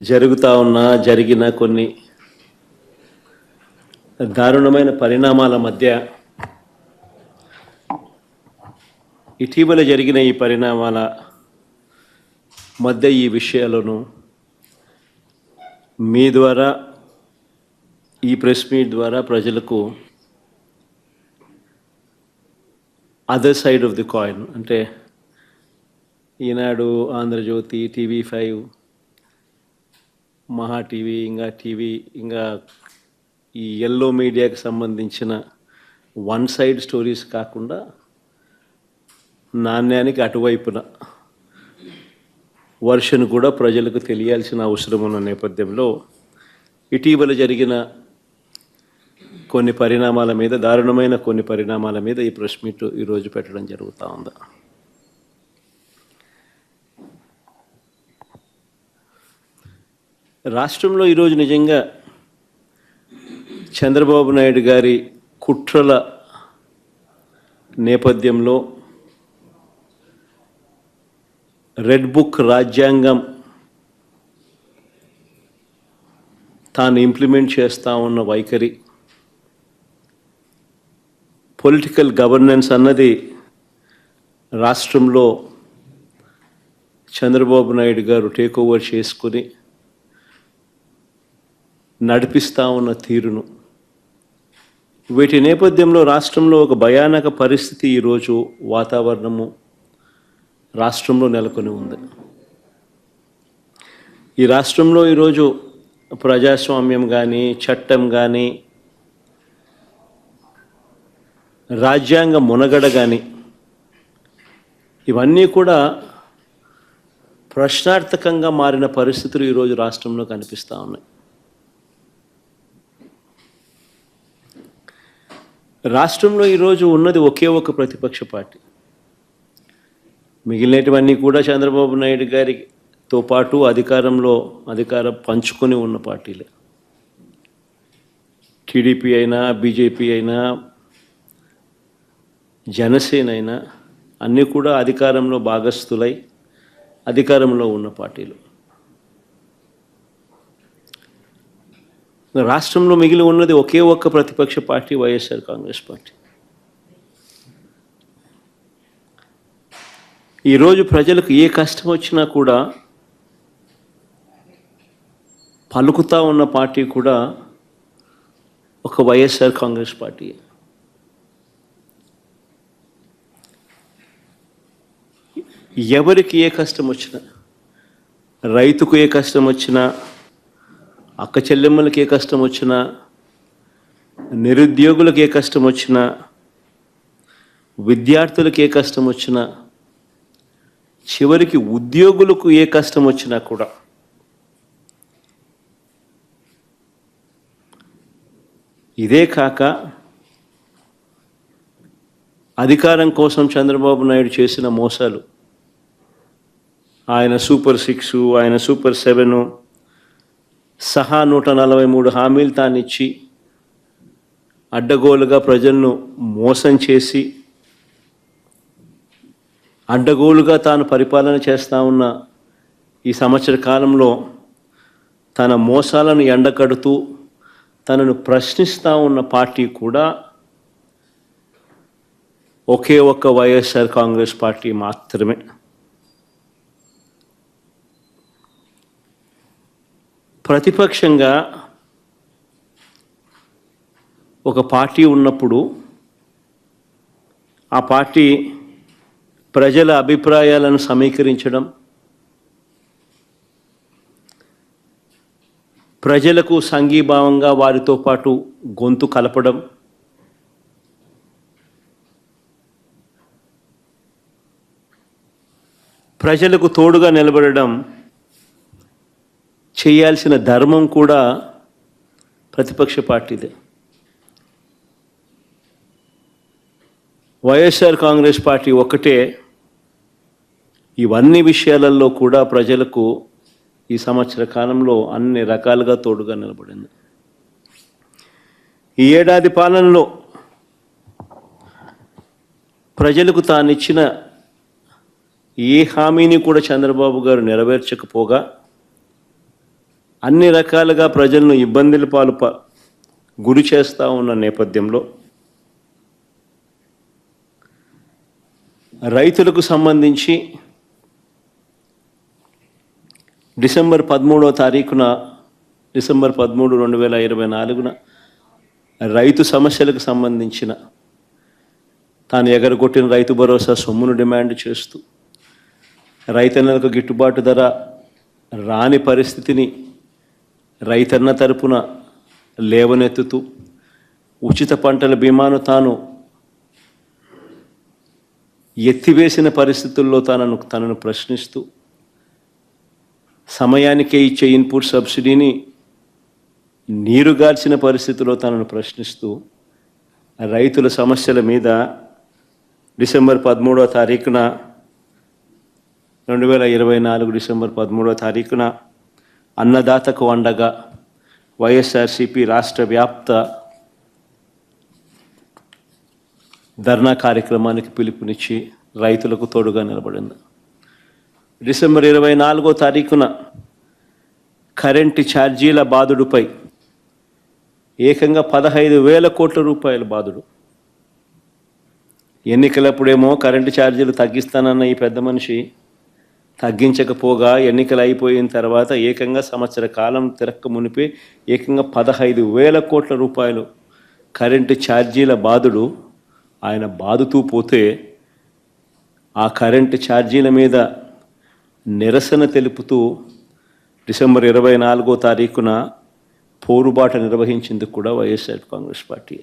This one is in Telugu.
జరుగుతూ ఉన్న జరిగిన కొన్ని దారుణమైన పరిణామాల మధ్య ఇటీవల జరిగిన ఈ పరిణామాల మధ్య ఈ విషయాలను మీ ద్వారా ఈ ప్రెస్ మీట్ ద్వారా ప్రజలకు other side of the coin అంటే Eenadu Andhra Jyothi TV five Maha TV ఇంకా టీవీ ఇంకా ఈ ఎల్లో మీడియాకి సంబంధించిన వన్ సైడ్ స్టోరీస్ కాకుండా నాణ్యానికి అటువైపున వర్షన్ కూడా ప్రజలకు తెలియాల్సిన అవసరం ఉన్న నేపథ్యంలో ఇటీవల జరిగిన కొన్ని పరిణామాల మీద దారుణమైన కొన్ని పరిణామాల మీద ఈ ప్రెస్ మీట్ ఈరోజు పెట్టడం జరుగుతూ ఉంది. రాష్ట్రంలో ఈరోజు నిజంగా చంద్రబాబు నాయుడు గారి కుట్రల నేపథ్యంలో రెడ్ బుక్ రాజ్యాంగం తాను ఇంప్లిమెంట్ చేస్తూ ఉన్న వైఖరి పొలిటికల్ గవర్నెన్స్ అన్నది రాష్ట్రంలో చంద్రబాబు నాయుడు గారు టేక్ ఓవర్ చేసుకుని నడిపిస్తూ ఉన్న తీరును. వీటి నేపథ్యంలో రాష్ట్రంలో ఒక భయానక పరిస్థితి ఈరోజు వాతావరణము రాష్ట్రంలో నెలకొని ఉంది. ఈ రాష్ట్రంలో ఈరోజు ప్రజాస్వామ్యం కానీ చట్టం కానీ రాజ్యాంగ మునగడ కానీ ఇవన్నీ కూడా ప్రశ్నార్థకంగా మారిన పరిస్థితులు ఈరోజు రాష్ట్రంలో కనిపిస్తూ ఉన్నాయి. రాష్ట్రంలో ఈరోజు ఉన్నది ఒకే ఒక ప్రతిపక్ష పార్టీ. మిగిలినటువన్నీ కూడా చంద్రబాబు నాయుడు గారితో పాటు అధికారంలో అధికారం పంచుకొని ఉన్న పార్టీలే. టీడీపీ అయినా బీజేపీ అయినా జనసేన అయినా అన్నీ కూడా అధికారంలో భాగస్థులై అధికారంలో ఉన్న పార్టీలు. రాష్ట్రంలో మిగిలి ఉన్నది ఒకే ఒక్క ప్రతిపక్ష పార్టీ వైఎస్ఆర్ కాంగ్రెస్ పార్టీ. ఈరోజు ప్రజలకు ఏ కష్టం వచ్చినా కూడా పలుకుతా ఉన్న పార్టీ కూడా ఒక వైఎస్ఆర్ కాంగ్రెస్ పార్టీ. ఎవరికి ఏ కష్టం వచ్చినా రైతుకు ఏ కష్టం వచ్చినా అక్క చెల్లెమ్మలకి ఏ కష్టం వచ్చినా నిరుద్యోగులకు ఏ కష్టం వచ్చినా విద్యార్థులకు ఏ కష్టం వచ్చినా చివరికి ఉద్యోగులకు ఏ కష్టం వచ్చినా కూడా ఇదే కాక అధికారం కోసం చంద్రబాబు నాయుడు చేసిన మోసాలు ఆయన సూపర్ సిక్స్ ఆయన సూపర్ సెవెను సహా నూట నలభై మూడు హామీలు తానిచ్చి అడ్డగోలుగా ప్రజలను మోసం చేసి అడ్డగోలుగా తాను పరిపాలన చేస్తూ ఉన్న ఈ సంవత్సర కాలంలో తన మోసాలను ఎండకడుతూ తనను ప్రశ్నిస్తూ ఉన్న పార్టీ కూడా ఒకే ఒక్క వైఎస్ఆర్ కాంగ్రెస్ పార్టీ మాత్రమే. ప్రతిపక్షంగా ఒక పార్టీ ఉన్నప్పుడు ఆ పార్టీ ప్రజల అభిప్రాయాలను సమీకరించడం ప్రజలకు సంఘీభావంగా వారితో పాటు గొంతు కలపడం ప్రజలకు తోడుగా నిలబడడం చేయాల్సిన ధర్మం కూడా ప్రతిపక్ష పార్టీదే. వైఎస్ఆర్ కాంగ్రెస్ పార్టీ ఒక్కటే. ఇవన్నీ విషయాలలో కూడా ప్రజలకు ఈ సంవత్సర కాలంలో అన్ని రకాలుగా తోడుగా నిలబడింది. ఈ ఏడాది పాలనలో ప్రజలకు తానిచ్చిన ఏ హామీని కూడా చంద్రబాబు గారు నెరవేర్చకపోగా అన్ని రకాలుగా ప్రజలను ఇబ్బందుల పాలు గురి చేస్తూ ఉన్న నేపథ్యంలో రైతులకు సంబంధించి డిసెంబర్ పదమూడవ తారీఖున డిసెంబర్ పదమూడు రెండు వేల ఇరవై నాలుగున రైతు సమస్యలకు సంబంధించిన తాను ఎగరగొట్టిన రైతు భరోసా సొమ్మును డిమాండ్ చేస్తూ రైతన్నలకు గిట్టుబాటు ధర రాని పరిస్థితిని రైతన్న తరపున లేవనెత్తుతూ ఉచిత పంటల బీమాను తాను ఎత్తివేసిన పరిస్థితుల్లో తనను తనను ప్రశ్నిస్తూ సమయానికే ఇచ్చే ఇన్పుట్ సబ్సిడీని నీరుగాల్చిన పరిస్థితిలో తనను ప్రశ్నిస్తూ రైతుల సమస్యల మీద డిసెంబర్ పదమూడవ తారీఖున రెండు వేల ఇరవై నాలుగు డిసెంబర్ పదమూడవ తారీఖున అన్నదాతకు అండగా వైఎస్ఆర్సిపి రాష్ట్ర వ్యాప్త ధర్నా కార్యక్రమానికి పిలుపునిచ్చి రైతులకు తోడుగా నిలబడింది. డిసెంబర్ ఇరవై నాలుగో తారీఖున కరెంటు ఛార్జీల బాధుడుపై ఏకంగా పదహైదు వేల కోట్ల రూపాయల బాధుడు ఎన్నికలప్పుడేమో కరెంటు ఛార్జీలు తగ్గిస్తానన్న ఈ పెద్ద మనిషి తగ్గించకపోగా ఎన్నికలు అయిపోయిన తర్వాత ఏకంగా సంవత్సర కాలం తిరక్క మునిపే ఏకంగా పదహైదు వేల కోట్ల రూపాయలు కరెంటు ఛార్జీల బాధుడు ఆయన బాదుతూ పోతే ఆ కరెంటు ఛార్జీల మీద నిరసన తెలుపుతూ డిసెంబర్ ఇరవై నాలుగో తారీఖున పోరుబాట నిర్వహించింది కూడా వైఎస్ఆర్ కాంగ్రెస్ పార్టీ.